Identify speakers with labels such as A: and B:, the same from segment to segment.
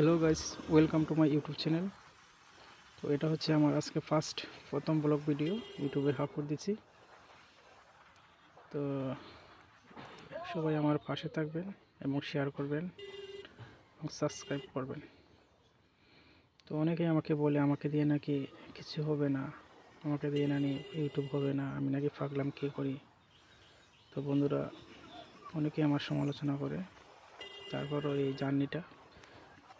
A: Hello guys welcome to my YouTube channel তো এটা হচ্ছে আমার আজকে ফার্স্ট প্রথম ব্লগ ভিডিও ইউটিউবে আপলোড দিচ্ছি। তো সবাই আমার পাশে থাকবেন এবং শেয়ার করবেন এবং সাবস্ক্রাইব করবেন। তো অনেকেই আমাকে বলে, আমাকে দিয়ে নাকি কিছু হবে না, আমাকে দিয়ে নাকি ইউটিউব হবে না, আমি নাকি ফাগলাম কী করি? তো বন্ধুরা, অনেকেই আমার সমালোচনা করে, তারপরও এই জার্নিটা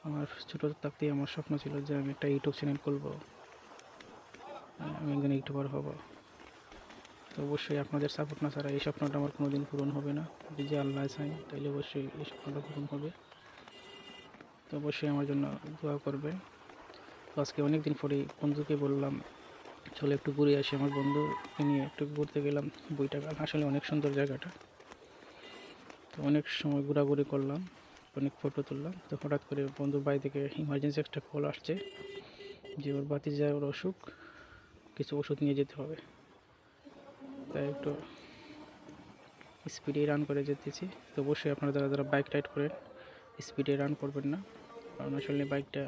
A: আমার ছোটো থাকতেই আমার স্বপ্ন ছিল যে আমি একটা ইউটিউব চ্যানেল খুলবো। আমি একজন ইউটিউবার হব। তো অবশ্যই আপনাদের সাপোর্ট না ছাড়া এই স্বপ্নটা আমার কোনো দিন পূরণ হবে না। যে আল্লাহ চাই তাইলে অবশ্যই এই স্বপ্নটা পূরণ হবে। তো অবশ্যই আমার জন্য দোয়া করবেন। তো আজকে অনেক দিন পরেই বন্ধুকে বললাম, চলে একটু ঘুরে আসি। আমার বন্ধুকে নিয়ে একটু ঘুরতে গেলাম বইটা আসলে অনেক সুন্দর জায়গাটা। তো অনেক সময় ঘোরাঘুরি করলাম। অনেক ফটো তুললাম। তো হঠাৎ করে বন্ধুর বাড়ি থেকে ইমার্জেন্সি একটা কল আসছে যে ওর বাতি যায় ওর অসুখ, কিছু ওষুধ নিয়ে যেতে হবে। তাই একটু স্পিডে রান করে যেতেছি তো অবশ্যই আপনারা যারা যারা বাইক রাইড করেন স্পিডে রান করবেন না। কারণ আসলে বাইকটা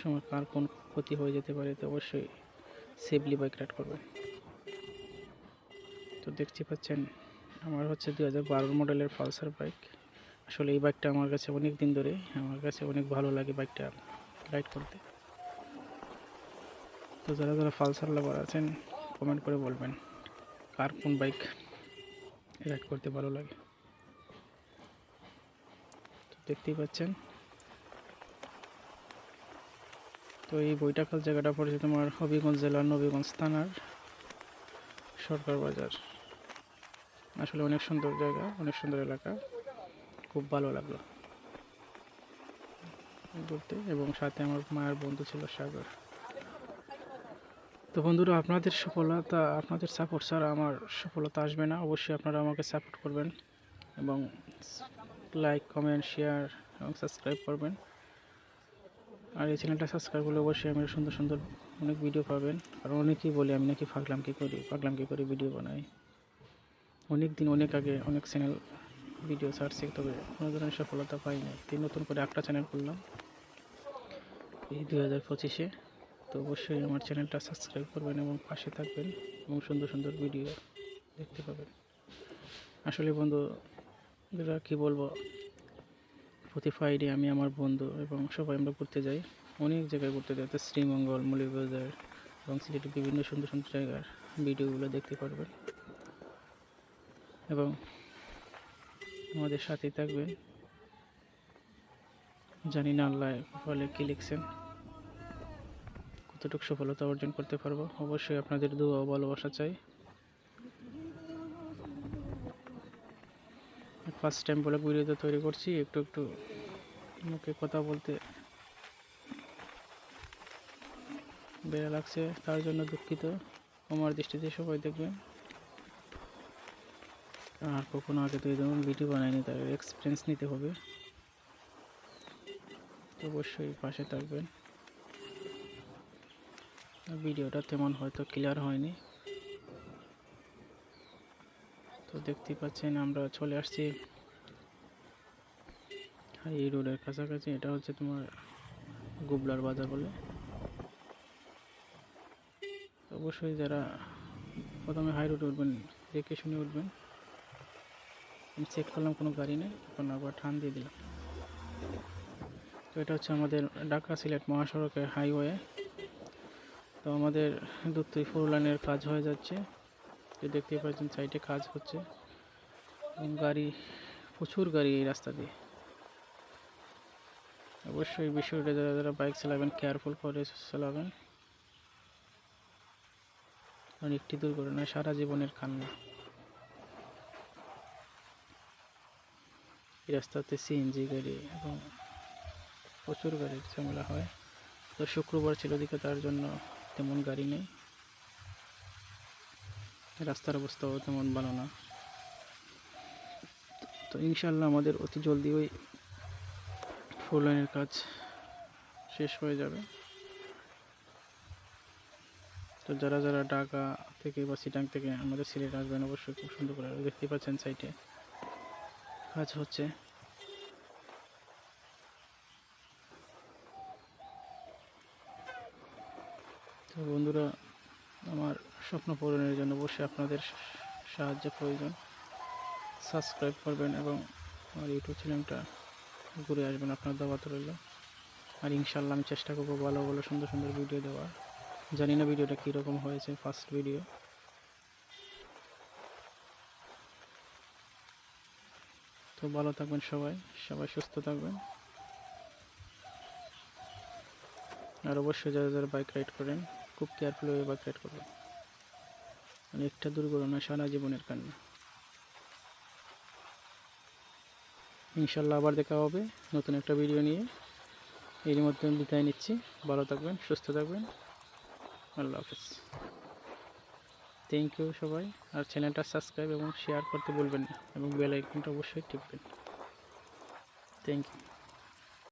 A: সময় কার কোন ক্ষতি হয়ে যেতে পারে, তো অবশ্যই সেফলি বাইক রাইড করবেন। তো দেখতে পাচ্ছেন আমার হচ্ছে দু হাজার বারো মডেলের পালসার বাইক। আসলে এই বাইকটা আমার কাছে অনেক দিন ধরে, আমার কাছে অনেক ভালো লাগে বাইকটা রাইড করতে। তো যারা যারা পালসার লাভার আছেন কমেন্ট করে বলবেন কার কোন বাইক রাইড করতে ভালো লাগে। তো দেখতেই পাচ্ছেন। তো এই বইটাকাল জায়গাটা পড়েছে তোমার হবিগঞ্জ জেলার নবীগঞ্জ থানার সরকার বাজার। আসলে অনেক সুন্দর জায়গা, অনেক সুন্দর এলাকা। খুব ভালো লাগল। ঘুরতে এবং সাথে আমার মায়ের বন্ধু ছিল সাগর। তো বন্ধুরা, আপনাদের সফলতা, আপনাদের সাপোর্ট ছাড়া আমার সফলতা আসবে না। অবশ্যই আপনারা আমাকে সাপোর্ট করবেন এবং লাইক কমেন্ট শেয়ার এবং সাবস্ক্রাইব করবেন। আর এই চ্যানেলটা সাবস্ক্রাইব করলে অবশ্যই আমি সুন্দর সুন্দর অনেক ভিডিও পাবেন। আর অনেকেই বলে, আমি নাকি ফাগলাম কী করি ফাগলাম কী করি ভিডিও বানাই। অনেক দিন অনেক আগে অনেক চ্যানেল ভিডিও ছাড়ছি, তবে কোনো ধরনের সফলতা পাইনি। তাই নতুন করে একটা চ্যানেল করলাম এই দু হাজার পঁচিশে। তো অবশ্যই আমার চ্যানেলটা সাবস্ক্রাইব করবেন এবং পাশে থাকবেন এবং সুন্দর সুন্দর ভিডিও দেখতে পাবেন। আসলে বন্ধুরা কী বলব? প্রতি ফ্রাইডে আমি আমার বন্ধু এবং সবাই আমরা ঘুরতে যাই। অনেক জায়গায় ঘুরতে যাই, তো শ্রীমঙ্গল, মৌলিবাজার এবং সিলেটের বিভিন্ন সুন্দর সুন্দর জায়গার ভিডিওগুলো দেখতে পারবেন। এবং আমাদের সাথেই থাকবেন জানি না আল্লাহ ফলে কী লিখছেন। কতটুকু সফলতা অর্জন করতে পারব? অবশ্যই আপনাদের ও ভালোবাসা চাই। ফার্স্ট টাইম বলে ভিডিওতে তৈরি করছি, একটু একটু মুখে কথা বলতে বেড়া লাগছে, তার জন্য দুঃখিত। আমার দৃষ্টিতে সবাই দেখবেন। আর কখনো আগে তো এই ধরুন ভিডিও বানাইনি তার এক্সপিরিয়েন্স নিতে হবে। অবশ্যই পাশে থাকবেন। ভিডিওটা তেমন হয়তো ক্লিয়ার হয়নি। তো দেখতেই পাচ্ছেন, আমরা চলে আসছি। এই রোডের কাছাকাছি, এটা হচ্ছে তোমার গুবলার বাজার বলে। অবশ্যই যারা প্রথমে হাই রোডে উঠবেন, দেখে শুনে উঠবেন। আমি চেক করলাম, কোনো গাড়ি নেই তখন আবার টান দিয়ে দিলাম। তো এটা হচ্ছে আমাদের ঢাকা সিলেট মহাসড়কের হাইওয়ে তো আমাদের দুই ফোর লাইনের কাজ হয়ে যাচ্ছে। তো দেখতেই পাচ্ছেন সাইডে কাজ হচ্ছে। এবং গাড়ি, প্রচুর গাড়ি এই রাস্তা দিয়ে। অবশ্যই বিষয়টা যারা যারা বাইক চালাবেন কেয়ারফুল করে চালাবেন। কারণ একটি দুর্ঘটনা সারা জীবনের কান্না। এই রাস্তাতে সিএনজি গাড়ি এবং প্রচুর গাড়ির ঝামেলা হয়। তো শুক্রবার ছিল দিকে তার জন্য তেমন গাড়ি নেই। রাস্তার অবস্থাও তেমন ভালো না। তো ইনশাল্লাহ আমাদের অতি জলদি ওই ফোর লাইনের কাজ শেষ হয়ে যাবে। তো যারা যারা ঢাকা থেকে বা সিটাং থেকে আমাদের সিলেট আসবেন, অবশ্যই খুব সুন্দর করে দেখতে পাচ্ছেন সাইটে কাজ হচ্ছে। তো বন্ধুরা, আমার স্বপ্ন পূরণের জন্য অবশ্যই আপনাদের সাহায্য প্রয়োজন। সাবস্ক্রাইব করবেন এবং আমার ইউটিউব চ্যানেলটা ঘুরে আসবেন, আপনার দাওয়াত রইল। আর ইনশাল্লাহ আমি চেষ্টা করব ভালো ভালো সুন্দর সুন্দর ভিডিও দেওয়ার। জানি না ভিডিওটা কীরকম হয়েছে ফার্স্ট ভিডিও তো ভালো থাকবেন সবাই সবাই সুস্থ থাকবেন। আর অবশ্যই যারা যারা বাইক রাইড করেন, খুব কেয়ারফুলভাবে বাইক রাইড করবেন। মানে একটা দুর্ঘটনা সারা জীবনের কান্না। ইনশাল্লাহ আবার দেখা হবে নতুন একটা ভিডিও নিয়ে। এর মধ্যে বিদায় নিচ্ছি। ভালো থাকবেন, সুস্থ থাকবেন। আল্লাহ হাফিজ। থ্যাংক ইউ সবাই। আর চ্যানেলটা সাবস্ক্রাইব এবং শেয়ার করতে বলবেন না এবং বেল আইকনটা অবশ্যই টিপবেন। Thank you